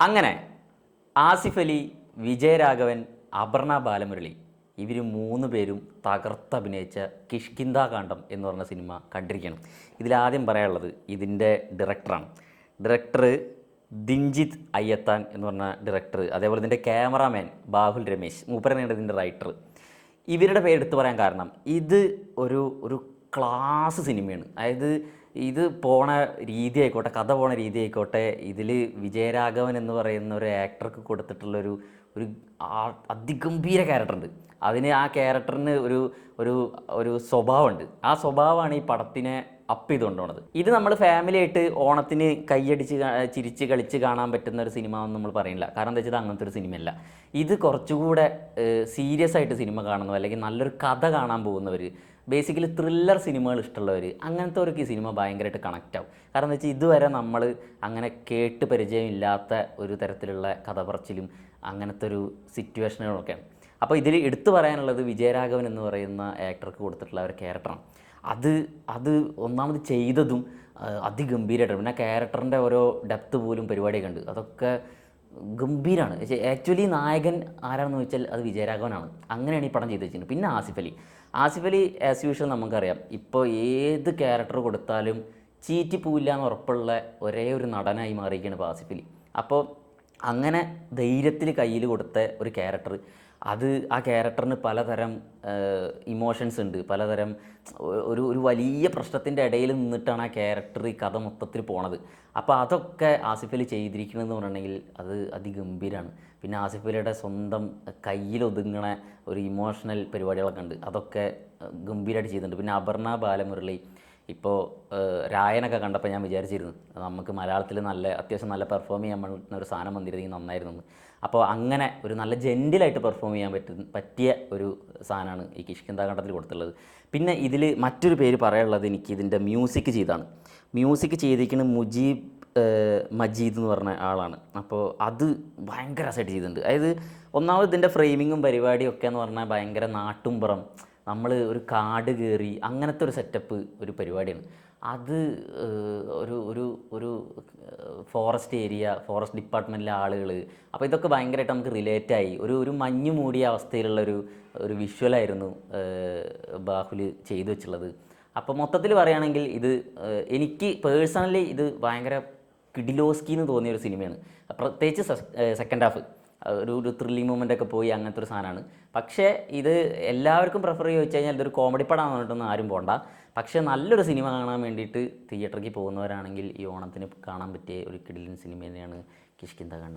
അങ്ങനെ ആസിഫ് അലി വിജയരാഘവൻ അപർണ ബാലമുരളി ഇവർ മൂന്ന് പേരും തകർത്തഭിനയിച്ച കിഷ്കിന്ദ കാണ്ഡം എന്ന് പറഞ്ഞ സിനിമ കണ്ടിരിക്കണം. ഇതിലാദ്യം പറയാനുള്ളത് ഇതിന്റെ ഡയറക്ടറാണ് ഡയറക്ടർ ദിഞ്ജിത് അയ്യത്താൻ എന്ന് പറഞ്ഞ ഡയറക്ടർ അതേപോലെ ഇതിന്റെ ക്യാമറാമാൻ ബാഹുൽ രമേശ് മൂപ്പരനാണ് ഇതിന്റെ റൈറ്റർ ഇവരുടെ പേരെടുത്ത് പറയാൻ കാരണം ഇത് ഒരു ഒരു ക്ലാസ് സിനിമയാണ് അതായത് ഇത് പോണ രീതി ആയിക്കോട്ടെ കഥ പോണ രീതി ആയിക്കോട്ടെ ഇതിൽ വിജയരാഘവൻ എന്ന് പറയുന്ന ഒരു ആക്ടർക്ക് കൊടുത്തിട്ടുള്ളൊരു ഒരു അതിഗംഭീര ക്യാരക്ടറുണ്ട്. അതിന് ആ ക്യാരക്ടറിന് ഒരു ഒരു ഒരു സ്വഭാവമുണ്ട്. ആ സ്വഭാവമാണ് ഈ പടത്തിനെ അപ്പ് ചെയ്ത് കൊണ്ടുപോണത് ഇത് നമ്മൾ ഫാമിലി ആയിട്ട് ഓണത്തിന് കൈയടിച്ച് ചിരിച്ച് കളിച്ച് കാണാൻ പറ്റുന്ന ഒരു സിനിമ എന്ന് നമ്മൾ പറയുന്നില്ല കാരണം എന്താ വെച്ചാൽ അങ്ങനത്തെ ഒരു സിനിമയല്ല. ഇത് കുറച്ചുകൂടെ സീരിയസ് ആയിട്ട് സിനിമ കാണുന്നവർ അല്ലെങ്കിൽ നല്ലൊരു കഥ കാണാൻ പോകുന്നവർ ബേസിക്കലി ത്രില്ലർ സിനിമകൾ ഇഷ്ടമുള്ളവർ അങ്ങനത്തെവർക്ക് ഈ സിനിമ ഭയങ്കരമായിട്ട് കണക്റ്റ് ആവും. കാരണം എന്താ വെച്ചാൽ ഇതുവരെ നമ്മൾ അങ്ങനെ കേട്ട് പരിചയമില്ലാത്ത ഒരു തരത്തിലുള്ള കഥ പറച്ചിലും അങ്ങനത്തെ ഒരു സിറ്റുവേഷനുകളൊക്കെയാണ് അപ്പോൾ ഇതിൽ എടുത്തു പറയാനുള്ളത് വിജയരാഘവൻ എന്ന് പറയുന്ന ആക്ടർക്ക് കൊടുത്തിട്ടുള്ള ഒരു ക്യാരക്ടറാണ്. അത് അത് ഒന്നാമത് ചെയ്തതും അതിഗംഭീരമായിട്ടാണ് പിന്നെ ക്യാരക്ടറിന്റെ ഓരോ ഡെപ്ത് പോലും പരിപാടിയൊക്കെ ഉണ്ട്. അതൊക്കെ ഗംഭീരമാണ് ആക്ച്വലി നായകൻ ആരാണെന്ന് വെച്ചാൽ അത് വിജയരാഘവനാണ്. അങ്ങനെയാണ് ഈ പടം ചെയ്ത് വെച്ചിരുന്നത് പിന്നെ ആസിഫ് അലി. ആസിഫ് അലി ആസ് യൂഷ്വൽ നമുക്കറിയാം. ഇപ്പോൾ ഏത് ക്യാരക്ടർ കൊടുത്താലും ചീറ്റി പോവില്ല എന്ന് ഉറപ്പുള്ള ഒരേ ഒരു നടനായി മാറിയിരിക്കുകയാണ് ഇപ്പോൾ ആസിഫ് അലി. അപ്പോൾ അങ്ങനെ ധൈര്യത്തിൽ കയ്യിൽ കൊടുത്ത ഒരു ക്യാരക്ടർ അത് ആ ക്യാരക്ടറിന് പലതരം ഇമോഷൻസ് ഉണ്ട്. പലതരം ഒരു ഒരു വലിയ പ്രശ്നത്തിന്റെ ഇടയിൽ നിന്നിട്ടാണ് ആ ക്യാരക്ടർ ഈ കഥ മൊത്തത്തിൽ പോണത്. അപ്പോൾ അതൊക്കെ ആസിഫ് അലി ചെയ്തിരിക്കണമെന്ന് പറഞ്ഞിട്ടുണ്ടെങ്കിൽ അത് അതിഗംഭീരമാണ് പിന്നെ ആസിഫ് അലിയുടെ സ്വന്തം കയ്യിലൊതുങ്ങണ ഒരു ഇമോഷണൽ പരിപാടികളൊക്കെ ഉണ്ട്. അതൊക്കെ ഗംഭീരമായിട്ട് ചെയ്തിട്ടുണ്ട്. പിന്നെ അപർണ ബാലമുരളി ഇപ്പോൾ രായനൊക്കെ കണ്ടപ്പോൾ ഞാൻ വിചാരിച്ചിരുന്നു നമുക്ക് മലയാളത്തിൽ നല്ല അത്യാവശ്യം നല്ല പെർഫോം ചെയ്യാൻ പറ്റുന്ന ഒരു സാധനം വന്നിരുന്നെങ്കിൽ നന്നായിരുന്നു. അപ്പോൾ അങ്ങനെ ഒരു നല്ല ജെന്റിലായിട്ട് പെർഫോം ചെയ്യാൻ പറ്റുന്ന പറ്റിയ ഒരു സാധനമാണ് ഈ കിഷ്കിന്ദ കണ്ടത്തിൽ കൊടുത്തുള്ളത് പിന്നെ ഇതിൽ മറ്റൊരു പേര് പറയാനുള്ളത് എനിക്ക് ഇതിന്റെ മ്യൂസിക് ചെയ്താണ്. മ്യൂസിക് ചെയ്തിരിക്കുന്ന മുജീബ് മജീദ് എന്ന് പറഞ്ഞ ആളാണ്. അപ്പോൾ അത് ഭയങ്കര രസമായിട്ട് ചെയ്തിട്ടുണ്ട്. അതായത് ഒന്നാമത് ഇതിന്റെ ഫ്രെയിമിങ്ങും പരിപാടിയും ഒക്കെ എന്ന് പറഞ്ഞാൽ ഭയങ്കര നാട്ടുംപുറം നമ്മൾ ഒരു കാട് കയറി അങ്ങനത്തെ ഒരു സെറ്റപ്പ് ഒരു പരിപാടിയാണ്. അത് ഒരു ഒരു ഒരു ഫോറസ്റ്റ് ഏരിയ ഫോറസ്റ്റ് ഡിപ്പാർട്ട്മെന്റിലെ ആളുകൾ അപ്പോൾ ഇതൊക്കെ ഭയങ്കരമായിട്ട് നമുക്ക് റിലേറ്റ് ആയി. ഒരു ഒരു മഞ്ഞ് മൂടിയ അവസ്ഥയിലുള്ളൊരു ഒരു വിഷ്വലായിരുന്നു ബാഹുൽ ചെയ്തു വെച്ചുള്ളത് അപ്പോൾ മൊത്തത്തിൽ പറയുകയാണെങ്കിൽ ഇത് എനിക്ക് പേഴ്സണലി ഇത് ഭയങ്കര കിഡിലോസ്കി എന്ന് തോന്നിയ ഒരു സിനിമയാണ്. പ്രത്യേകിച്ച് സെക്കൻഡ് ഹാഫ് ഒരു ഒരു ത്രില്ലിംഗ് മൂമെന്റ് ഒക്കെ പോയി അങ്ങനത്തെ ഒരു സാധനമാണ്. പക്ഷേ ഇത് എല്ലാവർക്കും പ്രിഫർ ചെയ്ത് വെച്ച് കഴിഞ്ഞാൽ ഇതൊരു കോമഡി പടമാണെന്ന് പറഞ്ഞിട്ടൊന്നും ആരും പോകണ്ട പക്ഷേ നല്ലൊരു സിനിമ കാണാൻ വേണ്ടിയിട്ട് തിയേറ്ററിലേക്ക് പോകുന്നവരാണെങ്കിൽ ഈ ഓണത്തിന് കാണാൻ പറ്റിയ ഒരു കിടിലൻ സിനിമ തന്നെയാണ് കിഷ്കിന്ത കണ്ണം